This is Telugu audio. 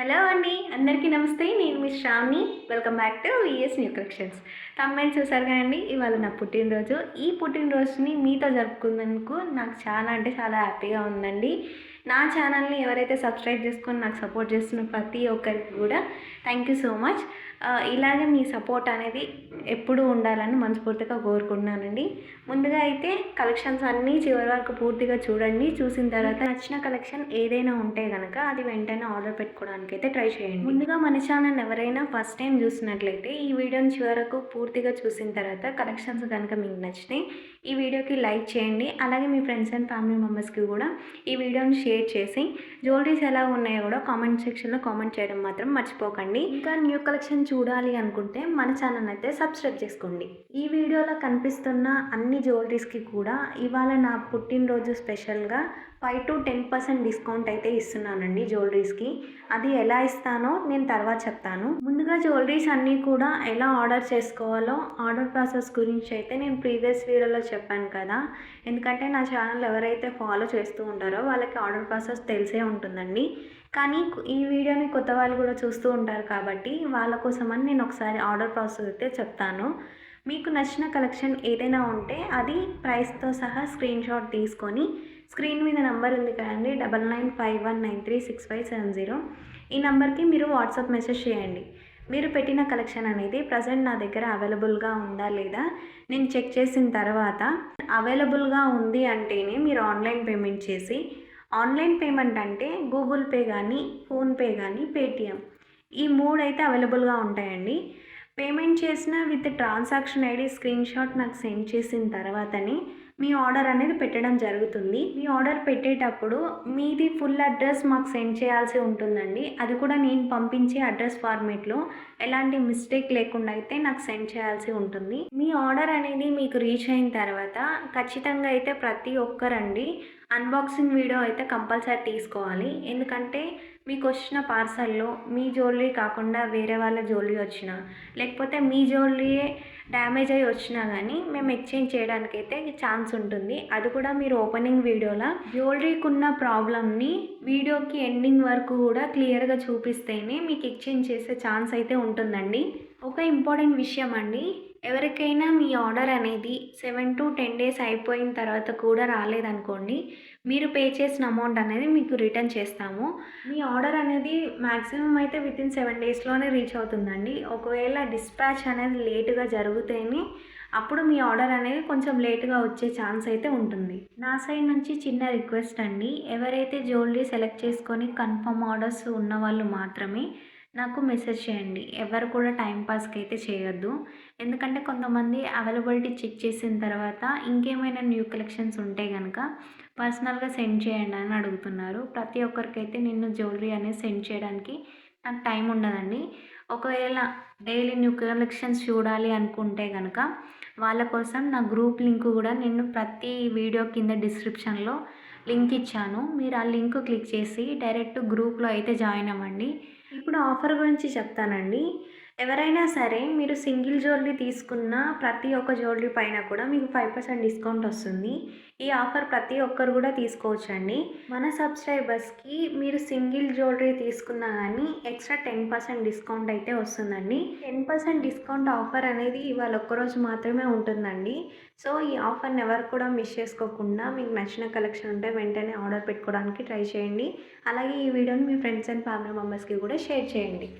హలో అండి అందరికీ నమస్తే. నేను మీ శ్రామి welcome back to V S new collections తమ్మాయిని చూసారు కదండి ఇవాళ నా పుట్టినరోజు. ఈ పుట్టినరోజుని మీతో జరుపుకున్నందుకు నాకు చాలా అంటే చాలా హ్యాపీగా ఉందండి. నా ఛానల్ని ఎవరైతే సబ్స్క్రైబ్ చేసుకొని నాకు సపోర్ట్ చేస్తున్న ప్రతి ఒక్కరికి కూడా థ్యాంక్ యూ సో మచ్ ఇలాగే మీ సపోర్ట్ అనేది ఎప్పుడూ ఉండాలని మనస్ఫూర్తిగా కోరుకుంటున్నానండి. ముందుగా అయితే కలెక్షన్స్ అన్నీ చివరి వరకు పూర్తిగా చూడండి. చూసిన తర్వాత నచ్చిన కలెక్షన్ ఏదైనా ఉంటే కనుక అది వెంటనే ఆర్డర్ పెట్టుకోవడానికి అయితే ట్రై చేయండి. ముందుగా మన ఛానల్ ఎవరైనా ఫస్ట్ టైం చూసినట్లయితే ఈ వీడియోని చివరకు పూర్తిగా చూసిన తర్వాత కలెక్షన్స్ కనుక మీకు నచ్చితే ఈ వీడియోకి లైక్ చేయండి. అలాగే మీ ఫ్రెండ్స్ అండ్ ఫ్యామిలీ మెంబర్స్కి కూడా ఈ వీడియోని షేర్ చేసి జ్యువెలరీస్ ఎలా ఉన్నాయో కూడా కామెంట్ సెక్షన్లో కామెంట్ చేయడం మాత్రం మర్చిపోకండి. ఇంకా న్యూ కలెక్షన్ చూడాలి అనుకుంటే మన ఛానల్ అయితే సబ్స్క్రైబ్ చేసుకోండి. ఈ వీడియోలో కనిపిస్తున్న అన్ని జ్యువెలరీస్కి కూడా ఇవాళ నా పుట్టినరోజు స్పెషల్గా five to ten percent discount అయితే ఇస్తున్నానండి జ్యువెలరీస్కి అది ఎలా ఇస్తానో నేను తర్వాత చెప్తాను. ముందుగా జ్యువెలరీస్ అన్నీ కూడా ఎలా ఆర్డర్ చేసుకోవాలో ఆర్డర్ ప్రాసెస్ గురించి అయితే నేను ప్రీవియస్ వీడియోలో చెప్పాను కదా. ఎందుకంటే నా ఛానల్ ఎవరైతే ఫాలో చేస్తూ ఉంటారో వాళ్ళకి ఆర్డర్ ప్రాసెస్ తెలిసే ఉంటుందండి. కానీ ఈ వీడియోని కొత్త వాళ్ళు కూడా చూస్తూ ఉంటారు కాబట్టి వాళ్ళ కోసమని నేను ఒకసారి ఆర్డర్ ప్రాసెస్ అయితే చెప్తాను. మీకు నచ్చిన కలెక్షన్ ఏదైనా ఉంటే అది ప్రైస్తో సహా స్క్రీన్ షాట్ తీసుకొని స్క్రీన్ మీద నెంబర్ ఉంది కదండి double nine five one nine three six five seven zero. ఈ నెంబర్కి మీరు వాట్సాప్ మెసేజ్ చేయండి. మీరు పెట్టిన కలెక్షన్ అనేది ప్రజెంట్ నా దగ్గర అవైలబుల్గా ఉందా లేదా నేను చెక్ చేసిన తర్వాత అవైలబుల్గా ఉంది అంటేనే మీరు ఆన్లైన్ పేమెంట్ చేసి ఆన్లైన్ పేమెంట్ అంటే గూగుల్ పే కానీ ఫోన్పే కానీ పేటిఎం ఈ మూడు అయితే అవైలబుల్గా ఉంటాయండి. పేమెంట్ చేసిన with transaction ID screen shot నాకు సెండ్ చేసిన తర్వాతనే మీ ఆర్డర్ అనేది పెట్టడం జరుగుతుంది. మీ ఆర్డర్ పెట్టేటప్పుడు మీది ఫుల్ అడ్రస్ మాకు సెండ్ చేయాల్సి ఉంటుందండి. అది కూడా నేను పంపించే అడ్రస్ ఫార్మేట్లో ఎలాంటి మిస్టేక్ లేకుండా అయితే నాకు సెండ్ చేయాల్సి ఉంటుంది. మీ ఆర్డర్ అనేది మీకు రీచ్ అయిన తర్వాత ఖచ్చితంగా అయితే ప్రతి ఒక్కరండి అన్బాక్సింగ్ వీడియో అయితే కంపల్సరీ తీసుకోవాలి. ఎందుకంటే మీకు వచ్చిన పార్సల్లో మీ జ్యువెలరీ కాకుండా వేరే వాళ్ళ జ్యువెలరీ వచ్చిన లేకపోతే మీ జ్యువెలరీయే డ్యామేజ్ అయ్యి వచ్చినా కానీ మేము ఎక్స్చేంజ్ చేయడానికి అయితే ఛాన్స్ ఉంటుంది. అది కూడా మీరు ఓపెనింగ్ వీడియోలో జ్యువెలరీకి ఉన్న ప్రాబ్లమ్ని వీడియోకి ఎండింగ్ వరకు కూడా క్లియర్గా చూపిస్తేనే మీకు ఎక్స్చేంజ్ చేసే ఛాన్స్ అయితే ఉంటుందండి. ఒక ఇంపార్టెంట్ విషయం అండి. ఎవరికైనా మీ ఆర్డర్ అనేది సెవెన్ టు టెన్ డేస్ అయిపోయిన తర్వాత కూడా రాలేదనుకోండి మీరు పే చేసిన అమౌంట్ అనేది మీకు రిటర్న్ చేస్తాము. మీ ఆర్డర్ అనేది మ్యాక్సిమం అయితే విత్ ఇన్ సెవెన్ డేస్లోనే రీచ్ అవుతుందండి. ఒకవేళ డిస్పాచ్ అనేది లేటుగా జరుగుతేనే అప్పుడు మీ ఆర్డర్ అనేది కొంచెం లేటుగా వచ్చే ఛాన్స్ అయితే ఉంటుంది. నా సైడ్ నుంచి చిన్న రిక్వెస్ట్ అండి. ఎవరైతే జ్యువెలరీ సెలెక్ట్ చేసుకొని కన్ఫర్మ్ ఆర్డర్స్ ఉన్న వాళ్ళు మాత్రమే నాకు మెసేజ్ చేయండి. ఎవరు కూడా టైంపాస్కి అయితే చేయొద్దు. ఎందుకంటే కొంతమంది అవైలబిలిటీ చెక్ చేసిన తర్వాత ఇంకేమైనా న్యూ కలెక్షన్స్ ఉంటే కనుక పర్సనల్గా సెండ్ చేయండి అని అడుగుతున్నారు. ప్రతి ఒక్కరికైతే నేను జ్యువెలరీ అనేది సెండ్ చేయడానికి నాకు టైం ఉండదండి. ఒకవేళ డైలీ న్యూ కలెక్షన్స్ చూడాలి అనుకుంటే కనుక వాళ్ళ కోసం నా గ్రూప్ లింక్ కూడా నేను ప్రతి వీడియో కింద డిస్క్రిప్షన్లో లింక్ ఇచ్చాను. మీరు ఆ లింక్ క్లిక్ చేసి డైరెక్ట్ గ్రూప్లో అయితే జాయిన్ అవ్వండి. ఇప్పుడు ఆఫర్ గురించి చెప్తానండి. ఎవరైనా సరే మీరు సింగిల్ జ్యువెలరీ తీసుకున్న ప్రతి ఒక్క జ్యువెలరీ పైన కూడా మీకు ఫైవ్ పర్సెంట్ డిస్కౌంట్ వస్తుంది. ఈ ఆఫర్ ప్రతి ఒక్కరు కూడా తీసుకోవచ్చండి. మన సబ్స్క్రైబర్స్కి మీరు సింగిల్ జ్యువెలరీ తీసుకున్నా కానీ ఎక్స్ట్రా టెన్ పర్సెంట్ డిస్కౌంట్ అయితే వస్తుందండి. టెన్ పర్సెంట్ డిస్కౌంట్ ఆఫర్ అనేది ఇవాళ ఒక్కరోజు మాత్రమే ఉంటుందండి. సో ఈ ఆఫర్ని ఎవరు కూడా మిస్ చేసుకోకుండా మీకు నచ్చిన కలెక్షన్ ఉంటే వెంటనే ఆర్డర్ పెట్టుకోవడానికి ట్రై చేయండి. అలాగే ఈ వీడియోని మీ ఫ్రెండ్స్ అండ్ ఫ్యామిలీ మెంబర్స్కి కూడా షేర్ చేయండి.